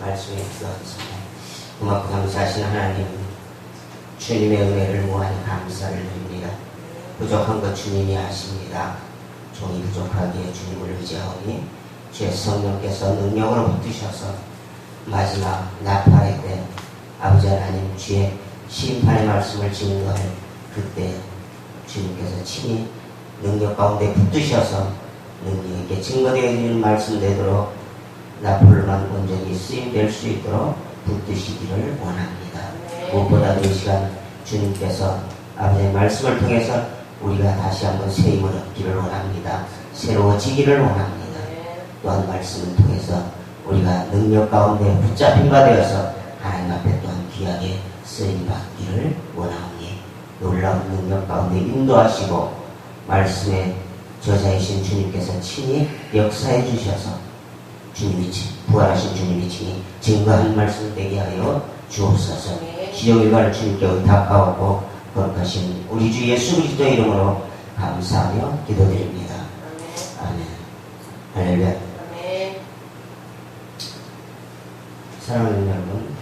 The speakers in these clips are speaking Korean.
말씀에 기도하겠습니다. 고맙고 감사하신 하나님, 주님의 은혜를 무한히 감사를 드립니다. 부족한 것 주님이 아십니다. 종이 부족하기에 주님을 의지하오니 주의 성령께서 능력으로 붙드셔서 마지막 나팔의 때 아버지 하나님 주의 심판의 말씀을 증거할 그때 주님께서 친히 능력 가운데 붙드셔서 능력 있게 증거되어 있는 말씀 되도록 나폴로만 온전히 쓰임될 수 있도록 붙드시기를 원합니다. 무엇보다도 이 시간 주님께서 아버지의 말씀을 통해서 우리가 다시 한번 새 힘을 얻기를 원합니다. 새로워지기를 원합니다. 또한 말씀을 통해서 우리가 능력 가운데 붙잡힌 바 되어서 하나님 앞에 또한 귀하게 쓰임 받기를 원하오니 놀라운 능력 가운데 인도하시고 말씀의 저자이신 주님께서 친히 역사해 주셔서 주님이 친- 부활하신 주님이 친히 증거 한 말씀 되게 하여 주옵소서 기적일관을 주님께 의탁하고 거룩하신 우리 주 예수 그리스도의 이름으로 감사하며 기도드립니다. 아멘. 할렐루야. 사랑하는 여러분,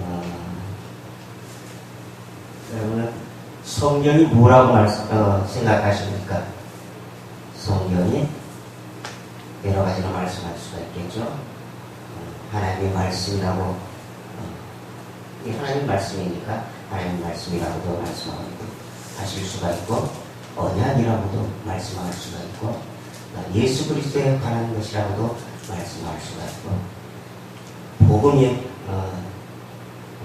어, 여러분은 성경이 뭐라고 말씀, 어, 생각하십니까? 성경이 여러 가지로 말씀할 수가 있겠죠. 어, 하나님의 말씀이라고, 어, 이 하나님 말씀이니까 하나님 말씀이라고도 말씀하고 하실 수가 있고, 언약이라고도 말씀할 수가 있고, 어, 예수 그리스도에 관한 것이라고도 말씀할 수가 있고, 복음의 어,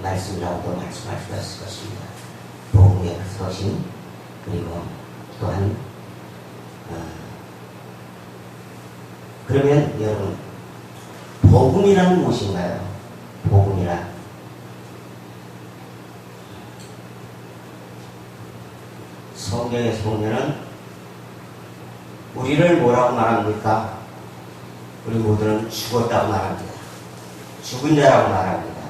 말씀이라고도 말씀할 수가 있을 것입니다. 복음의 서신 그리고 또한 어, 그러면 여러분 복음이란 무엇인가요? 복음이란 성경에서 보면은 우리를 뭐라고 말합니까? 우리 모두는 죽었다고 말합니다. 죽은 자라고 말합니다.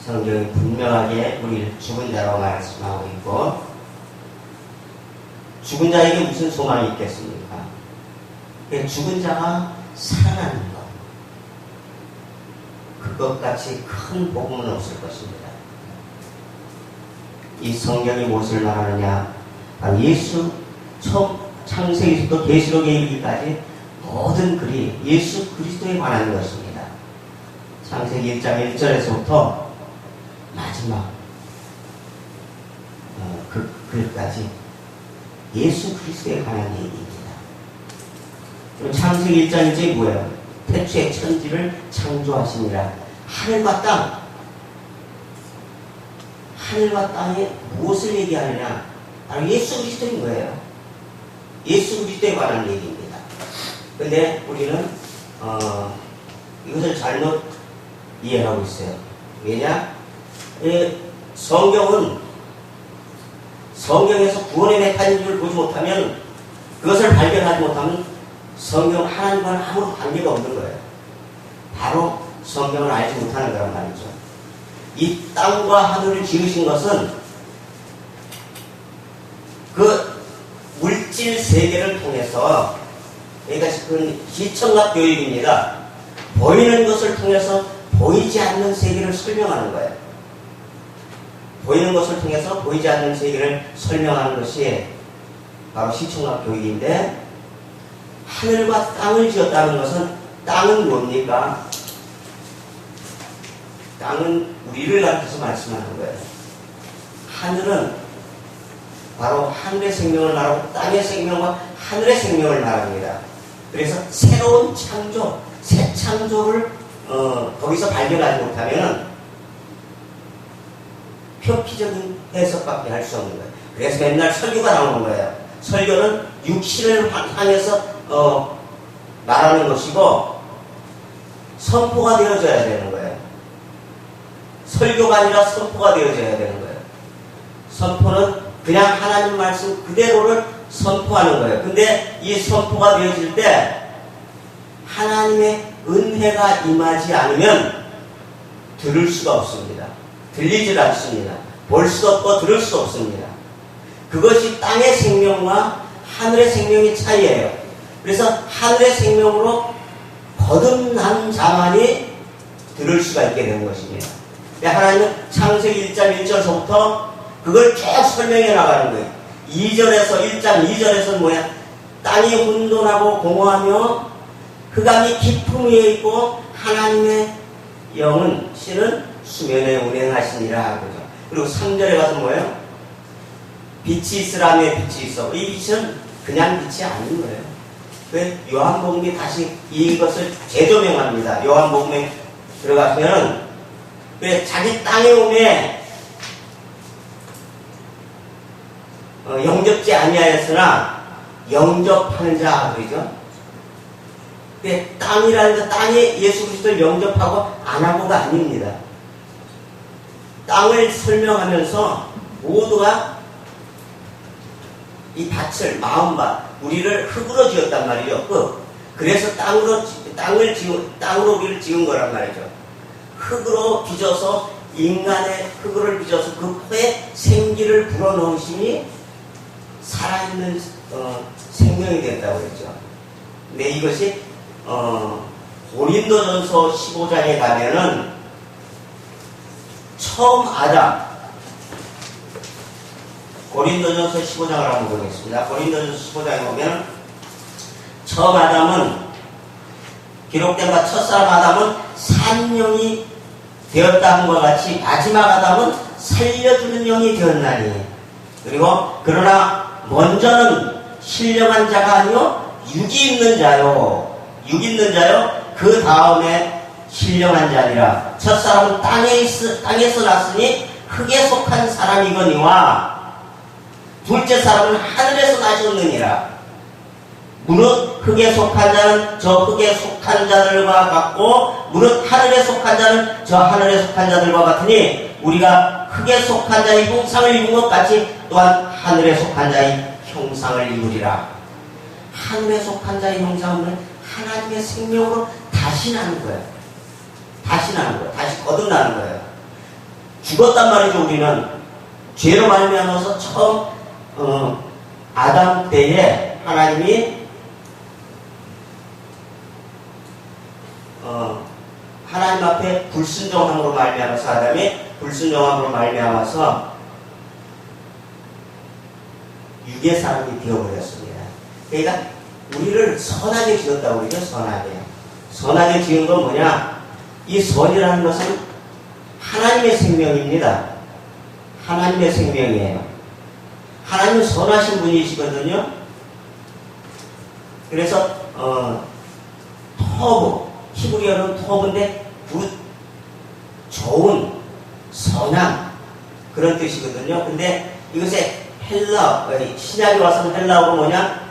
성경이 분명하게 우리를 죽은 자라고 말씀하고 있고, 죽은 자에게 무슨 소망이 있겠습니까? 그 죽은 자가 살아나는 것. 그것 같이 큰 복음은 없을 것입니다. 이 성경이 무엇을 말하느냐? 바로 예수 처음 창세기부터 계시록에 이르기까지 모든 글이 예수 그리스도에 관한 것입니다. 창세기 1장 1절에서부터 마지막 어, 그 글까지 예수 그리스도에 관한 얘기입니다. 창세기 1장 1절이 뭐예요? 태초에 천지를 창조하시니라 하늘과 땅 하늘과 땅에 무엇을 얘기하느냐? 바로 예수 그리스도인 거예요. 예수 그리스도에 관한 얘기입니다. 근데 우리는 어, 이것을 잘못 이해하고 있어요. 왜냐? 이 성경은 성경에서 구원의 메커니즘을 보지 못하면 그것을 발견하지 못하면 성경 하나님과는 아무런 관계가 없는 거예요. 바로 성경을 알지 못하는 거란 말이죠. 이 땅과 하늘을 지으신 것은 그 물질 세계를 통해서 그러니까 그건 시청각 교육입니다. 보이는 것을 통해서 보이지 않는 세계를 설명하는 거예요. 보이는 것을 통해서 보이지 않는 세계를 설명하는 것이 바로 시청각 교육인데 하늘과 땅을 지었다는 것은 땅은 뭡니까? 땅은 우리를 가르쳐서 말씀하는 거예요. 하늘은 바로 하늘의 생명을 말하고 땅의 생명과 하늘의 생명을 말합니다. 그래서 새로운 창조, 새 창조를 어, 거기서 발견하지 못하면 표피적인 해석밖에 할 수 없는 거예요. 그래서 맨날 설교가 나오는 거예요. 설교는 육신을 향해서 어, 말하는 것이고 선포가 되어져야 되는 거예요. 설교가 아니라 선포가 되어져야 되는 거예요. 선포는 그냥 하나님 말씀 그대로를 선포하는 거예요. 근데 이 선포가 되어질 때 하나님의 은혜가 임하지 않으면 들을 수가 없습니다. 들리질 않습니다. 볼 수도 없고 들을 수 없습니다. 그것이 땅의 생명과 하늘의 생명의 차이예요. 그래서 하늘의 생명으로 거듭난 자만이 들을 수가 있게 된 것입니다. 하나님은 창세기 1장 1절서부터 그걸 쭉 설명해 나가는 거예요. 2절에서 1장 2절에서는 뭐야? 땅이 혼돈하고 공허하며 흑암이 깊음 위에 있고 하나님의 영은 신은 수면에 운행하시니라 하고죠. 그리고 3절에 가서 뭐예요? 빛이 있으라며 빛이 있어. 이 빛은 그냥 빛이 아닌 거예요. 왜? 요한복음이 다시 이것을 재조명합니다. 요한복음에 들어가면 왜 자기 땅에 오매 어, 영접지 아니하였으나 영접하는 자 그러죠. 근데 땅이라는 것, 땅에 예수 그리스도를 영접하고 안 하고가 아닙니다. 땅을 설명하면서 모두가 이 밭을 마음밭 우리를 흙으로 지었단 말이죠. 흙. 그래서 땅으로 지- 땅을 지은 땅으로 우리를 지은 거란 말이죠. 흙으로 빚어서 인간의 흙으로 빚어서 그 코에 생기를 불어넣으시니 살아있는 어, 생명이 된다고 그랬죠. 근데 이것이 어, 고린도전서 15장에 가면은 처음 아담 고린도전서 15장을 한번 보겠습니다. 고린도전서 15장에 보면 처음 아담은 기록된 바 첫사람 아담은 산영이 되었다 함과 같이 마지막 아담은 살려주는 영이 되었나니. 그리고 그러나 먼저는 신령한 자가 아니요 육이 있는 자요. 육 있는 자요 그 다음에 신령한 자니라. 첫사람은 땅에 있, 땅에서 났으니 흙에 속한 사람이거니와 둘째 사람은 하늘에서 나셨느니라. 무릇 흙에 속한 자는 저 흙에 속한 자들과 같고 무릇 하늘에 속한 자는 저 하늘에 속한 자들과 같으니 우리가 흙에 속한 자의 형상을 입은 것 같이 또한 하늘에 속한 자의 형상을 입으리라. 하늘에 속한 자의 형상은 하나님의 생명으로 다시 나는 거예요. 다시 나는 거예요. 다시 거듭나는 거예요. 죽었단 말이죠 우리는. 죄로 말미암아서 처음 어, 아담 때에 하나님이 어, 하나님 앞에 불순종함으로 말미암아서 아담이 불순종함으로 말미암아서 육의 사람이 되어버렸습니다. 그러니까 우리를 선하게 지었다고 그러죠. 선하게. 선하게 지은 건 뭐냐? 이 선이라는 것은 하나님의 생명입니다. 하나님의 생명이에요. 하나님은 선하신 분이시거든요. 그래서 어, 터브 히브리어는 터브인데 굿 좋은 선한 그런 뜻이거든요. 근데 이것의 헬라 신약에 와서는 헬라어가 뭐냐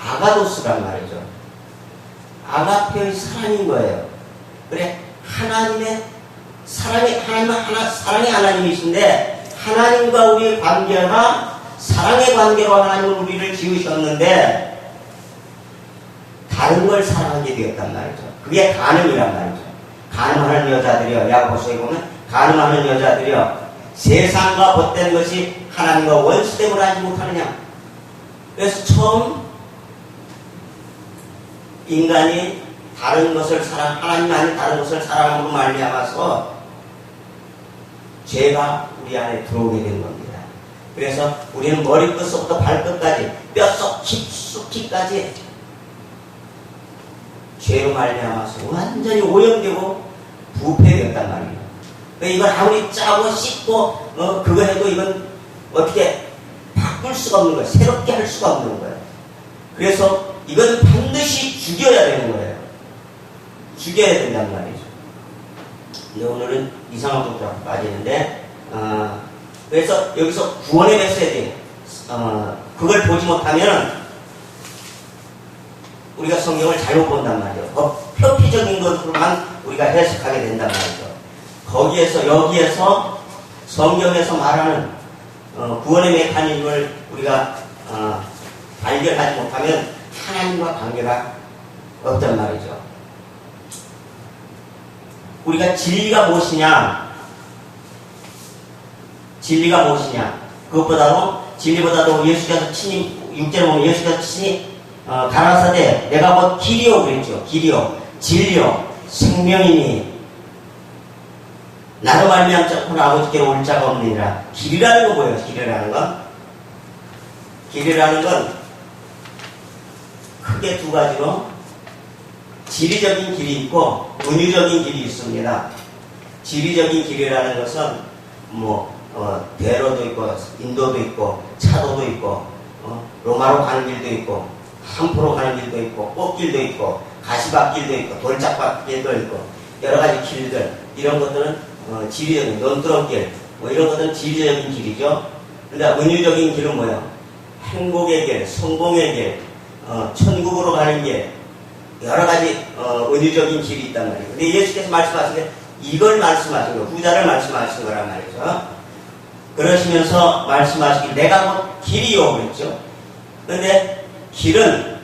아가도스란 말이죠. 아가페의 사랑인 거예요. 그래 하나님의 사랑이 하나님은 하나 사랑의 하나님이신데 하나님과 우리의 관계가 사랑의 관계로 하나님은 우리를 지으셨는데 다른 걸 사랑하게 되었단 말이죠. 그게 간음이란 말이죠. 간음하는 여자들이요. 야고보서에 보면 간음하는 여자들이요. 세상과 벗된 것이 하나님과 원수됨을 하지 못하느냐. 그래서 처음 인간이 다른 것을 사랑, 하나님 아닌 다른 것을 사랑함으로 말미암아서 죄가 우리 안에 들어오게 된 겁니다. 그래서 우리는 머리끝부터 발끝까지 뼛속 깊숙이까지 죄로 말미암아서 완전히 오염되고 부패되었단 말이에요. 그러니까 이걸 아무리 짜고 씻고 어, 그거 해도 이건 어떻게 바꿀 수가 없는 거예요. 새롭게 할 수가 없는 거예요. 그래서 이건 반드시 죽여야 되는 거예요. 죽여야 된단 말이죠. 근데 오늘은 이상한 쪽으로 빠지는데 어, 그래서 여기서 구원의 메시지 어, 그걸 보지 못하면 우리가 성경을 잘못 본단 말이에요. 어, 표피적인 것으로만 우리가 해석하게 된단 말이죠. 거기에서 여기에서 성경에서 말하는 어, 구원의 메커니즘을 우리가 어, 발견하지 못하면 하나님과 관계가 없단 말이죠. 우리가 진리가 무엇이냐? 진리가 무엇이냐? 그것보다도 진리보다도 예수께서 친히 육제를 보면 예수께서 친히 어, 가라사대 내가 곧 길이요 그랬죠. 길이요 진리요 생명이니 나로 말미암 자꾸 아버지께로 올 자가 없느니라. 길이라는 거 뭐예요? 길이라는 건? 길이라는 건 크게 두 가지로 지리적인 길이 있고 은유적인 길이 있습니다. 지리적인 길이라는 것은 뭐 어, 대로도 있고 인도도 있고 차도도 있고 어, 로마로 가는 길도 있고 함포로 가는 길도 있고 꽃길도 있고 가시밭길도 있고 돌짝밭길도 있고 여러 가지 길들 이런 것들은 어, 지리적인 논두렁길 뭐 이런 것들은 지리적인 길이죠. 근데 은유적인 길은 뭐예요? 행복의 길, 성공의 길, 어, 천국으로 가는 길 여러 가지 어, 은유적인 길이 있단 말이에요. 근데 예수께서 말씀하신 게 이걸 말씀하신 거, 후자를 말씀하신 거란 말이죠. 그러시면서 말씀하시길 내가 뭐 길이요 그랬죠. 그런데 길은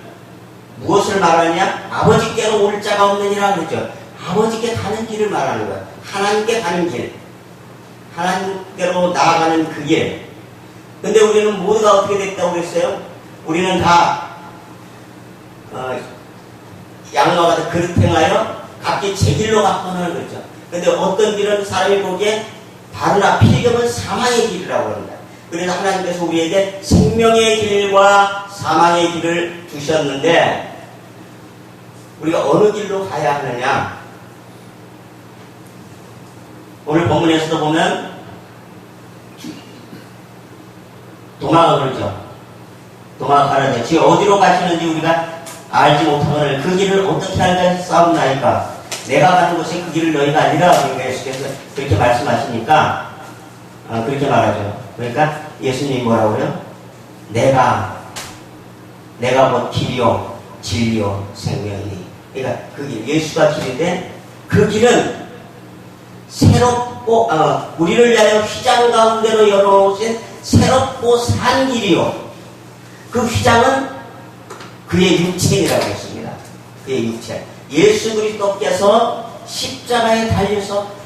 무엇을 말하냐? 아버지께로 올 자가 없느니라 그랬죠. 아버지께 가는 길을 말하는 거야. 하나님께 가는 길. 하나님께로 나아가는 그 길. 근데 우리는 모두가 어떻게 됐다고 그랬어요? 우리는 다 어, 같은 그릇 행하여 각기 제 길로 갔구나 그랬죠. 근데 어떤 길은 사람이 보기에 바로나 피리겸은 사망의 길이라고 합니다. 그래서 하나님께서 우리에게 생명의 길과 사망의 길을 주셨는데 우리가 어느 길로 가야 하느냐? 오늘 본문에서도 보면 도마가 그러죠. 도마가 가라죠. 지금 어디로 가시는지 우리가 알지 못하거늘 그 길을 어떻게 알까 싸움나니까 내가 가는 곳이 그 길을 너희가 아니라 그러니까 예수께서 그렇게 말씀하시니까 아, 그렇게 말하죠. 그러니까 예수님이 뭐라고요? 내가 내가 곧 길이요 진리요 생명이니 그러니까 그 길, 예수가 길인데 그 길은 새롭고 어, 우리를 위하여 휘장 가운데로 열어놓으신 새롭고 산 길이요 그 휘장은 그의 육체이라고 했습니다. 그의 육체. 예수 그리스도께서 십자가에 달려서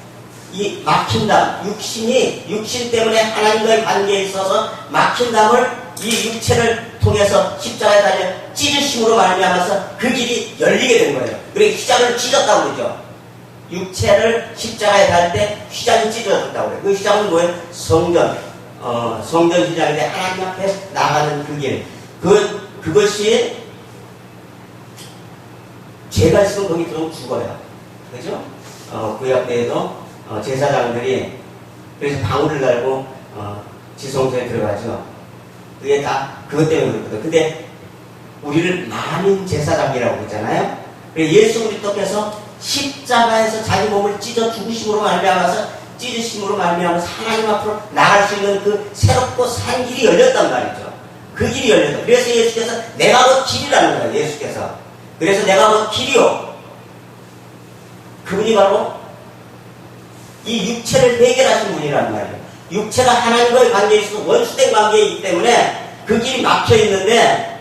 이 막힌 담, 육신이 육신 때문에 하나님과의 관계에 있어서 막힌 담을 이 육체를 통해서 십자가에 달려 찢으심으로 말미암아서 그 길이 열리게 된 거예요. 그리고 휘장을 찢었다고 그러죠. 육체를 십자가에 달 때 휘장이 찢어졌다고 그래요. 그 휘장은 뭐예요? 성전, 어, 성전 휘장인데 하나님 앞에 나가는 그 길. 그, 그것이 죄가 있으면 거기 들어오면 죽어요. 그죠? 어, 구약 때에도 어, 제사장들이 그래서 방울을 달고 어, 지성소에 들어가죠. 그게 다 그것 때문에 그렇거든. 근데 우리를 만인 제사장이라고 그러잖아요. 그래서 예수 그리스도께서 십자가에서 자기 몸을 찢어 죽으심으로 말미암아서 찢으심으로 말미암아서 하나님 앞으로 나갈 수 있는 그 새롭고 산 길이 열렸단 말이죠. 그 길이 열렸다. 그래서 예수께서 내가 그 길이라는 거예요. 예수께서. 그래서 내가 그 길이요. 그분이 바로 이 육체를 해결하신 분이란 말이에요. 육체가 하나님과의 관계에 있어서 원수된 관계이기 때문에 그 길이 막혀 있는데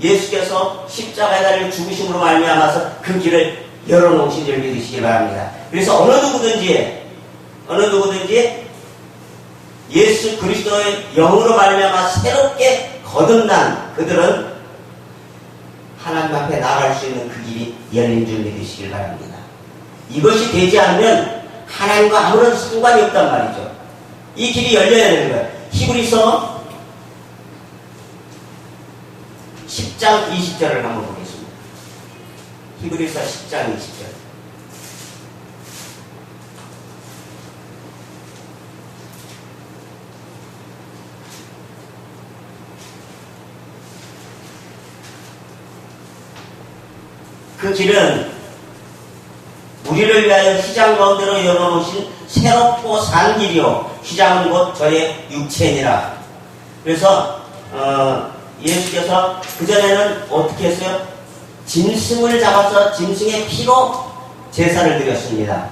예수께서 십자가에 달려 죽으심으로 말미암아서 그 길을 열어놓으신 줄 믿으시기 바랍니다. 그래서 어느 누구든지 어느 누구든지 예수 그리스도의 영으로 말미암아 새롭게 거듭난 그들은 하나님 앞에 나아갈 수 있는 그 길이 열린 줄 믿으시길 바랍니다. 이것이 되지 않으면 하나님과 아무런 상관이 없단 말이죠. 이 길이 열려야 되는 거예요. 히브리서 10장 20절을 한번 보겠습니다. 히브리서 10장 20절. 그 길은 우리를 위하여 휘장 가운데로 열어놓으신 새롭고 산 길이요. 휘장은 곧 저의 육체니라. 그래서 어, 예수께서 그전에는 어떻게 했어요? 짐승을 잡아서 짐승의 피로 제사를 드렸습니다.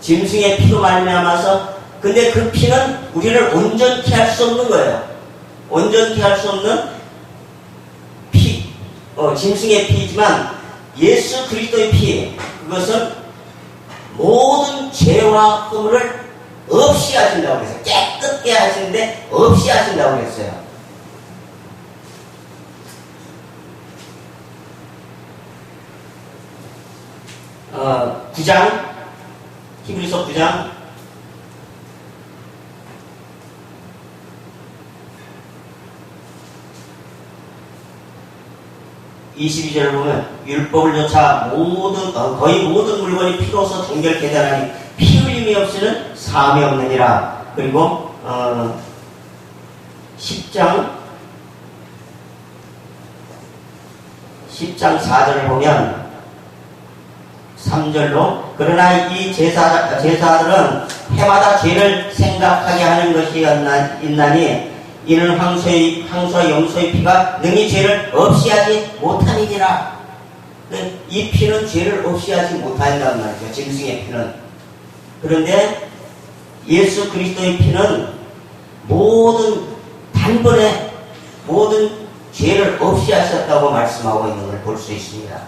짐승의 피로 말미암아서 근데 그 피는 우리를 온전케 할수 없는 거예요. 온전케 할수 없는 피, 어, 짐승의 피이지만 예수 그리스도의 피, 그것은 모든 죄와 허물을 없이 하신다고 그랬어요. 깨끗게 하시는데 없이 하신다고 그랬어요. 어, 9장 히브리서 9장 22절을 보면 율법을 조차 모든 어, 거의 모든 물건이 피로서 정결케 되나니 피 흘림이 없이는 사함이 없느니라. 그리고 어, 10장 10장 4절을 보면 3절로 그러나 이 제사, 제사들은 해마다 죄를 생각하게 하는 것이 있나- 있나니 이는 황소의, 황소와 염소의 피가 능히 죄를 없이 하지 못함이니라. 네, 이 피는 죄를 없이 하지 못한단 말이죠. 짐승의 피는. 그런데 예수 그리스도의 피는 모든 단번에 모든 죄를 없이 하셨다고 말씀하고 있는 걸 볼 수 있습니다.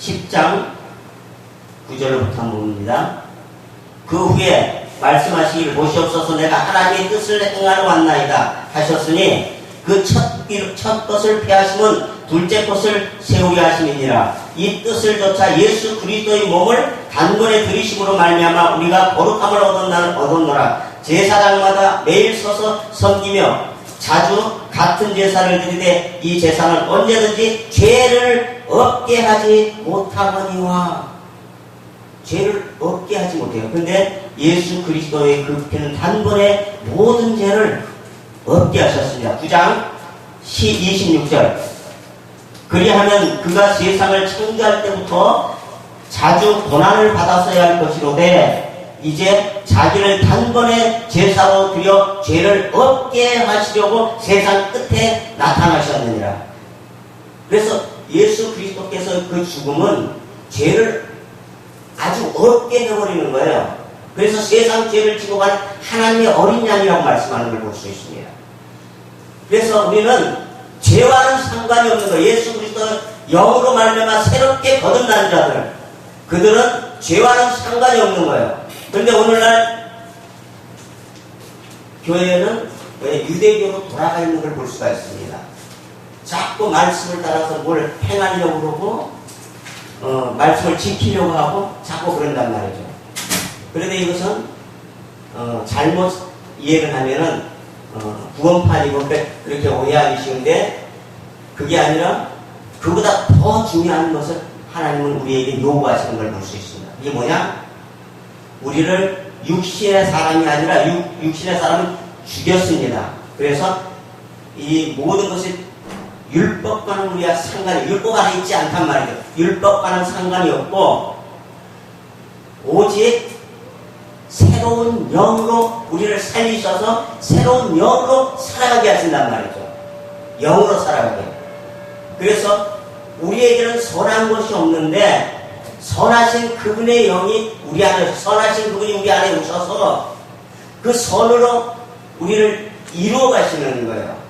10장 9절부터 봅니다. 그 후에 말씀하시기를 보시옵소서. 내가 하나님의 뜻을 행하러 왔나이다 하셨으니 그첫 첫 것을 피하시면 둘째 것을 세우려 하심이니라. 이 뜻을 조차 예수 그리스도의 몸을 단번에 들이심으로 말미암아 우리가 거룩함을 얻었노라. 제사장마다 매일 서서 섬기며 자주 같은 제사를 드리되 이 제사는 언제든지 죄를 없게 하지 못하거니와 죄를 없게 하지 못해요. 근데 예수 그리스도의 그 피는 단번에 모든 죄를 없게 하셨습니다. 9장 26절. 그리하면 그가 세상을 창조할 때부터 자주 고난을 받았어야 할 것이로되 이제 자기를 단번에 제사로 드려 죄를 없게 하시려고 세상 끝에 나타나셨느니라. 그래서 예수 그리스도께서 그 죽음은 죄를 아주 없게 해버리는 거예요. 그래서 세상 죄를 지고 간 하나님의 어린 양이라고 말씀하는 걸 볼 수 있습니다. 그래서 우리는 죄와는 상관이 없는 거예요. 예수 그리스도 영으로 말미암아 새롭게 거듭난 자들 그들은 죄와는 상관이 없는 거예요. 그런데 오늘날 교회는 왜 유대교로 돌아가 있는 걸 볼 수가 있습니다. 자꾸 말씀을 따라서 뭘 행하려고 그러고 어, 말씀을 지키려고 하고 자꾸 그런단 말이죠. 그런데 이것은 어, 잘못 이해를 하면은 어, 구원판이고 그렇게 오해하기 쉬운데 그게 아니라 그보다 더 중요한 것을 하나님은 우리에게 요구하시는 걸 볼 수 있습니다. 이게 뭐냐? 우리를 육신의 사람이 아니라 육, 육신의 사람은 죽였습니다. 그래서 이 모든 것이 율법과는 우리가 상관이 율법 안에 있지 않단 말이죠. 율법과는 상관이 없고 오직 새로운 영으로 우리를 살리셔서 새로운 영으로 살아가게 하신단 말이죠. 영으로 살아가게. 그래서 우리에게는 선한 것이 없는데 선하신 그분의 영이 우리 안에 선하신 그분이 우리 안에 오셔서 그 선으로 우리를 이루어 가시는 거예요.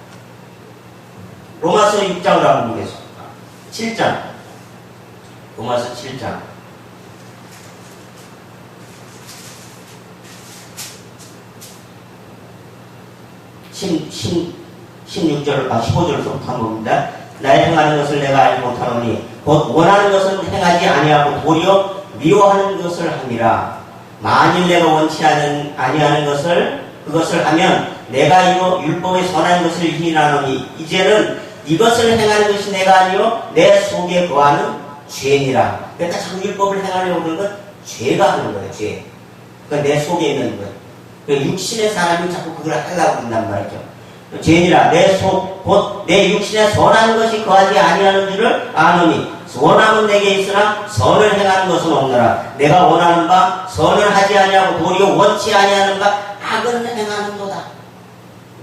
로마서 6장을 한번 보겠습니다. 7장. 로마서 7장. 10, 10, 16절, 아, 15절부터 한번 봅니다. 나의 행하는 것을 내가 알지 못하노니 곧 원하는 것은 행하지 아니하고 도리어 미워하는 것을 함이라. 만일 내가 원치 않은 아니하는 것을 그것을 하면 내가 이로 율법의 선한 것을 희나노니 이제는 이것을 행하는 것이 내가 아니요 내 속에 거하는 죄니라. 그러니까 자꾸 율법을 행하려고 하는 건 죄가 하는 거예요. 죄. 그러니까 내 속에 있는 것. 그러니까 육신의 사람이 자꾸 그걸 하려고 한단 말이죠. 죄니라 내 속 곧 내 육신에 선한 것이 거하지 아니하는 줄을 아노니 원함은 내게 있으나 선을 행하는 것은 없노라 내가 원하는 바 선을 하지 아니하고 도리어 원치 아니하는 바 악은 행하는도다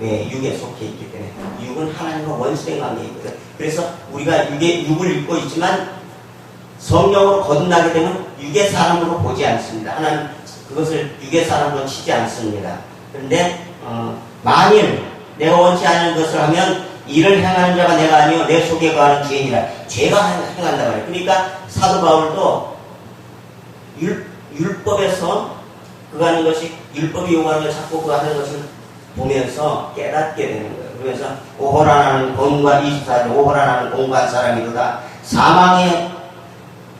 왜 육에 속해 있기 때문에 육은 하나님과 원수된 관계에 있거든 그래서 우리가 육의 육을 입고 있지만 성령으로 거듭나게 되면 육의 사람으로 보지 않습니다 하나님 그것을 육의 사람으로 치지 않습니다 그런데 어, 만일 내가 원치 않은 것을 하면 이를 행하는 자가 내가 아니요 내 속에 거하는 죄인이라 죄가 행한다 말이에요. 그러니까 사도 바울도 율, 율법에서 그거 하는 것이 율법이 요구하는 걸 자꾸 그거 하는 것을 보면서 깨닫게 되는 거예요. 그러면서 오호라는 공과 24절 오호라는 공과 사람이로다 사망의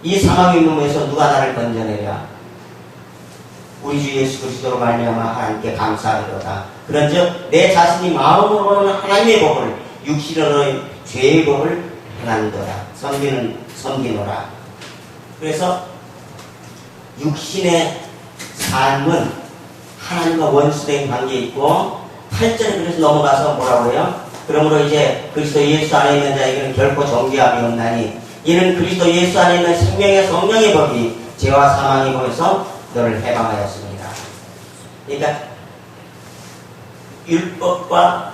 이 사망의 몸에서 누가 나를 건져내랴? 우리 주 예수 그리스도로 말미암아 하나님께 감사하리로다. 그런즉 내 자신이 마음으로는 하나님의 법을 육신으로는 죄의 법을 행한도다. 섬기는 섬기노라. 그래서 육신의 삶은 하나님과 원수된 관계에 있고 8절에 그래서 넘어가서 뭐라고 해요? 그러므로 이제 그리스도 예수 안에 있는 자에게는 결코 정죄함이 없나니 이는 그리스도 예수 안에 있는 생명의 성령의 법이 죄와 사망의 법에서 너를 해방하였습니다. 그러니까 율법과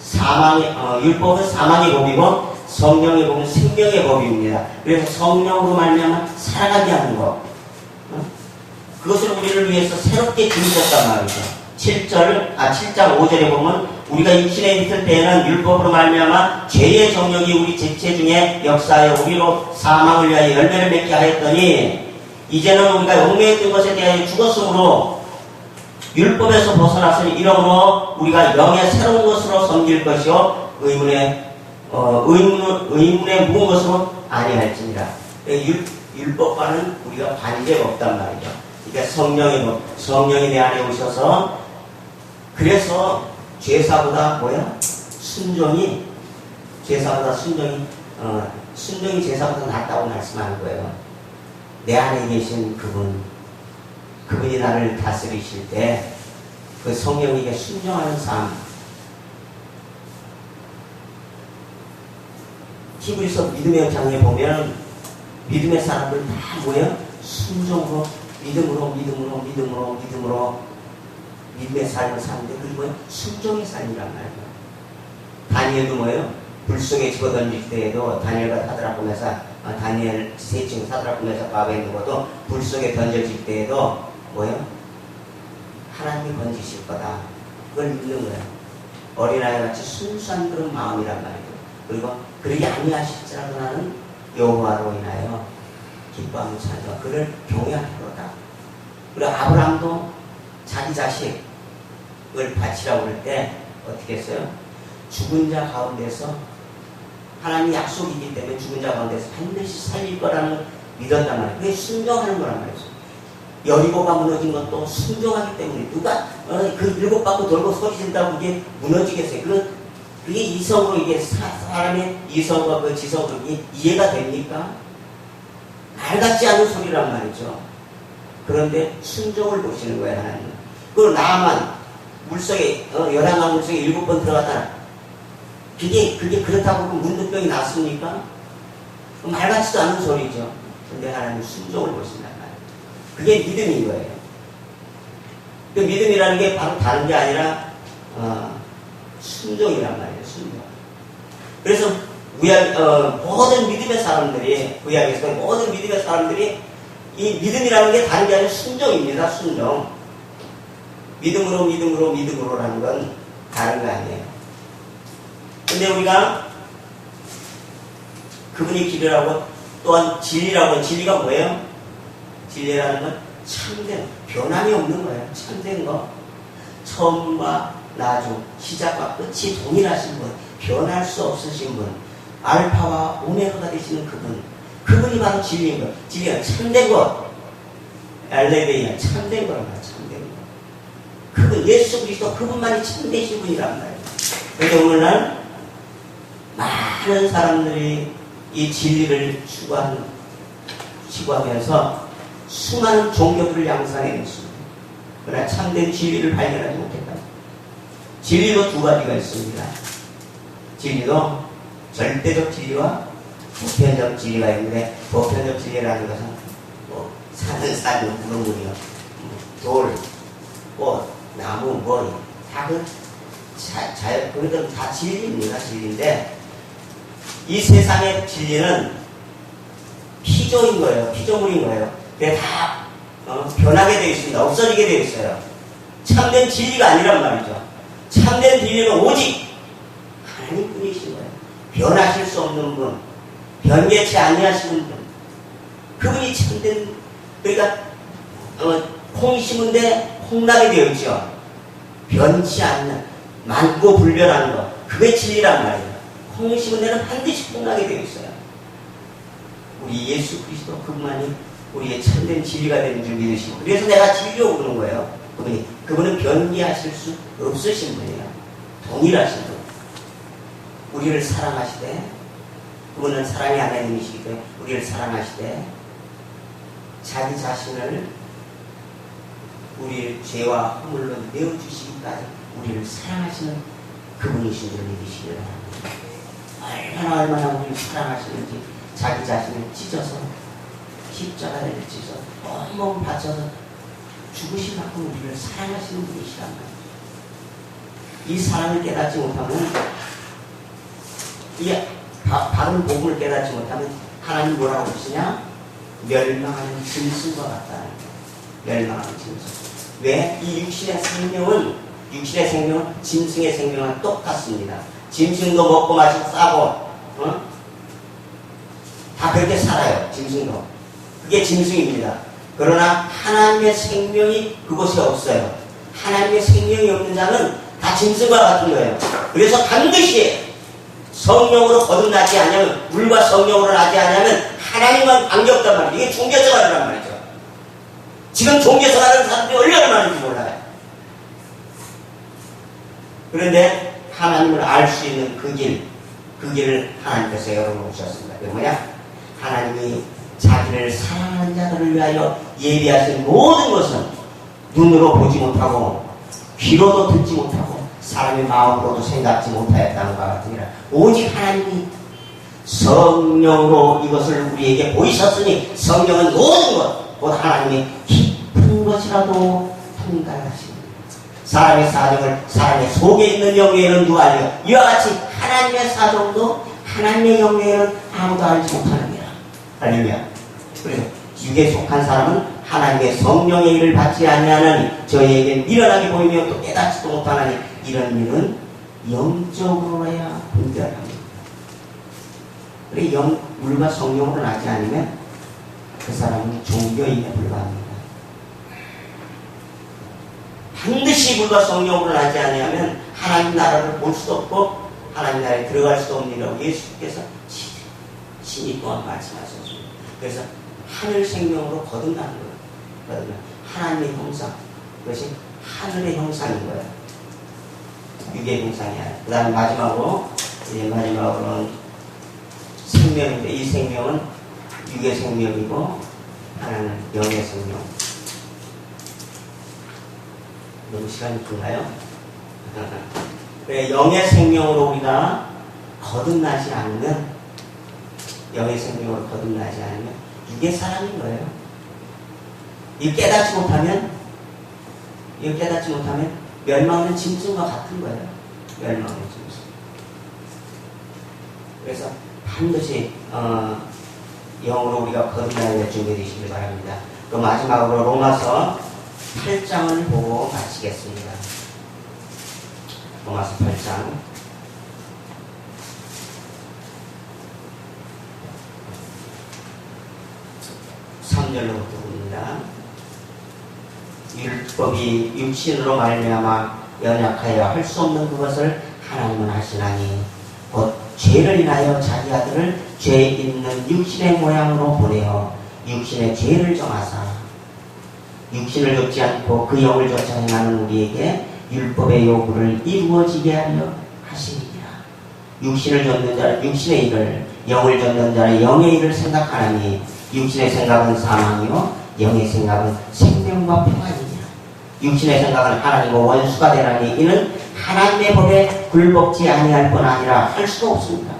사망의 어, 율법은 사망의 법이고 성령의 법은 생명의 법입니다. 그래서 성령으로 말미암아 살아가게 하는 것. 어? 그것을 우리를 위해서 새롭게 주셨단 말이죠. 7절, 아, 7장 5절에 보면 우리가 육신에 있을 때에는 율법으로 말미암아 죄의 정력이 우리 지체 중에 역사하여 우리로 사망을 위하여 열매를 맺게 하였더니 이제는 우리가 용매했던 것에 대하여 죽었으므로 율법에서 벗어났으니 이러므로 우리가 영의 새로운 것으로 섬길 것이요 의문의 어, 의문, 의문에 묵은 것으로 아니할지니라. 율, 율법과는 우리가 관계가 없단 말이죠. 그러니까 성령이 뭐, 성령이 내 안에 오셔서 그래서 제사보다 뭐야? 순종이 제사보다 순종이 어, 순종이 제사보다 낫다고 말씀하는 거예요. 내 안에 계신 그분 그분이 나를 다스리실 때 그 성령에게 순종하는 삶 히브리서 믿음의 장에 보면 믿음의 사람들 다 뭐예요? 순종으로 믿음으로 믿음으로 믿음으로 믿음으로 믿음의 삶을 사는데 그게 뭐예요? 순종의 삶이란 말이에요. 다니엘도 뭐예요? 불 속에 집어던질 때에도 다니엘과 사드락 보면서 어, 다니엘 세층 사드락 보면서 바벨 누고도 불 속에 던져질 때에도 뭐예요? 하나님이 건지실 거다. 그걸 믿는 거예요. 어린아이 같이 순수한 그런 마음이란 말이에요. 그리고 그러지 아니하실지라도 나는 여호와로 인하여 기뻐하며 살다. 그를 경외할 거다. 그리고 아브라함도 자기 자식 을 바치라고 할 때 어떻게 했어요? 죽은 자 가운데서 하나님 약속이기 때문에 죽은 자 가운데서 반드시 살릴 거라는 걸 믿었단 말이에요. 그게 순종하는 거란 말이죠. 여리고가 무너진 것도 순종하기 때문에 누가 어, 그 일곱 바퀴 돌고 소리 진다고 이게 무너지겠어요. 그 그게 이성으로 이게 사, 사람의 이성과 그 지성으로 이해가 됩니까? 말 같지 않은 소리란 말이죠. 그런데 순종을 보시는 거예요, 하나님. 그걸 나만 물속에, 어, 열한강 물속에 일곱 번 들어갔다. 그게, 그게 그렇다고 문득병이 났습니까? 말 같지도 않은 소리죠. 근데 하나님 순종을 보신단 말이에요. 그게 믿음인 거예요. 그 믿음이라는 게 바로 다른 게 아니라, 어, 순종이란 말이에요, 순종. 그래서, 우약, 어, 모든 믿음의 사람들이, 구약에서 모든 믿음의 사람들이 이 믿음이라는 게 다른 게 아니라 순종입니다, 순종. 믿음으로, 믿음으로, 믿음으로라는 건 다른 거 아니에요. 근데 우리가 그분이 길이라고 또한 진리라고, 진리가 뭐예요? 진리라는 건 참된, 변함이 없는 거예요. 참된 거. 처음과 나중, 시작과 끝이 동일하신 분, 변할 수 없으신 분, 알파와 오메가가 되시는 그분, 그분이 바로 진리인 것. 진리가 참된 것. 엘레베이야 참된 거란 말이야. 그분 예수 그리스도 그분만이 참되신 분이란 말이야. 그래서 오늘날 많은 사람들이 이 진리를 추구하는 추구하면서 수많은 종교들을 양산해 냈습니다. 그러나 참된 진리를 발견하지 못했다. 진리도 두 가지가 있습니다. 진리도 절대적 진리와 보편적 진리가 있는데 보편적 진리라는 것은 뭐 사는 사는 구멍물이요 돌, 꽃, 나무, 머리 다그 자연 그것은 다 진리입니다 진리인데 이 세상의 진리는 피조인 거예요 피조물인 거예요. 그게 다 어, 변하게 되어 있습니다. 없어지게 되어 있어요. 참된 진리가 아니란 말이죠. 참된 진리는 오직 하나님 뿐이신 거예요. 변하실 수 없는 분 변개치 아니하시는 분. 그분이 참된, 그러니까, 어, 콩이 심은데 콩나게 되어 있죠. 변치 않는, 많고 불변하는 것. 그게 진리란 말이에요. 홍심은 내는 반드시 끝나게 되어 있어요. 우리 예수 그리스도 그분만이 우리의 참된 진리가 되는 줄 믿으시고 그래서 내가 진리로 부르는 거예요. 그분이 그분은 변기하실 수 없으신 분이에요. 동일하신 분. 우리를 사랑하시되 그분은 사랑의 하나님이시기 때문에 우리를 사랑하시되 자기 자신을 우리의 죄와 허물로 내어주시기까지 우리를 사랑하시는 그분이신 줄 믿으시기 바랍니다. 얼마나 얼마나 우리를 사랑하시는지 자기 자신을 찢어서 십자가를 찢어서 온몸 바쳐서 죽으신 만큼 우리를 사랑하시는 분이시란 말이에요. 이 사랑을 깨닫지 못하면 이 바, 바른 복음을 깨닫지 못하면 하나님 뭐라고 그러시냐? 멸망하는 짐승과 거예요. 멸망하는 짐승. 왜? 이 육신의 생명은 육신의 생명은 짐승의 생명과 똑같습니다. 짐승도 먹고 마시고 싸고 어? 다 그렇게 살아요. 짐승도. 그게 짐승입니다. 그러나 하나님의 생명이 그곳에 없어요. 하나님의 생명이 없는 자는 다 짐승과 같은 거예요. 그래서 반드시 성령으로 거듭나지 않으면 물과 성령으로 나지 않으면 하나님만 관계없단 말이에요. 이게 종교생활이란 말이죠. 지금 종교생활하는 사람들이 얼마나 많은지 몰라요. 그런데 하나님을 알 수 있는 그 길, 그 길을 하나님께서 열어놓으셨습니다. 그게 뭐냐? 하나님이 자기를 사랑하는 자들을 위하여 예비하신 모든 것은 눈으로 보지 못하고 귀로도 듣지 못하고 사람의 마음으로도 생각지 못하였다는 것 같으니라 오직 하나님이 성령으로 이것을 우리에게 보이셨으니 성령은 모든 것, 곧 하나님의 깊은 것이라도 통달하십니다. 사람의 사정을 사람의 속에 있는 영예는 누가 알려? 이와 같이 하나님의 사정도 하나님의 영예는 아무도 알지 못하느니라. 할렐루야. 그래서 육에 속한 사람은 하나님의 성령의 일을 받지 아니하나니 저희에게 미련하게 보이며 또 깨닫지도 못하나니 이런 일은 영적으로야 분별합니다. 그래 영 물과 성령으로 나지 않으면 그 사람은 종교인에 불과합니다. 반드시 물과 성령으로 나지 않으면 하나님 나라를 볼 수도 없고 하나님 나라에 들어갈 수도 없는 이라고 예수께서 신이 또한 말씀하셨습니다. 그래서 하늘 생명으로 거듭나는 거예요. 거듭나. 하나님의 형상. 그것이 하늘의 형상인 거예요. 육의 형상이 아니라. 그 다음에 마지막으로, 이제 마지막으로는 생명인데, 이 생명은 육의 생명이고, 하나는 영의 생명. 너무 시간이 긴가요? 영의 생명으로 우리가 거듭나지 않으면, 영의 생명으로 거듭나지 않으면, 육의 사람인 거예요. 이 깨닫지 못하면, 이 깨닫지 못하면, 멸망하는 짐승과 같은 거예요. 멸망하는 짐승. 그래서 반드시, 어, 영으로 우리가 거듭나야 준비 되시길 바랍니다. 그 마지막으로 로마서 8장을 보고 마치겠습니다. 로마서 8장. 삼절로부터 봅니다. 율법이 육신으로 말미암아 연약하여 할 수 없는 그것을 하나님은 하시나니 곧 죄를 인하여 자기 아들을 죄 있는 육신의 모양으로 보내어 육신의 죄를 정하사 육신을 좇지 않고 그 영을 좇아 행하는 우리에게 율법의 요구를 이루어지게 하려 하시니라. 육신을 좇는 자 육신의 일을 영을 좇는 자의 영의 일을 생각하나니 육신의 생각은 사망이요 영의 생각은 생명과 평안이니라. 육신의 생각은 하나님과 원수가 되나니 이는 하나님의 법에 굴복지 아니할 뿐 아니라 할 수가 없습니다.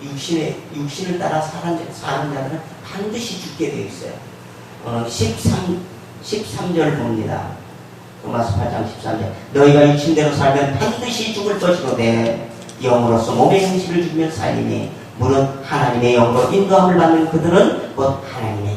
육신의 육신을 따라 사는, 사는 자들은 반드시 죽게 되어 있어요. 어, 13, 13절 봅니다. 로마서 8장 13절. 너희가 육신대로 살면 반드시 죽을 것이로되 영으로서 몸의 형식을 죽이면 살리니 무릇 하나님의 영으로 인도함을 받는 그들은 곧 하나님의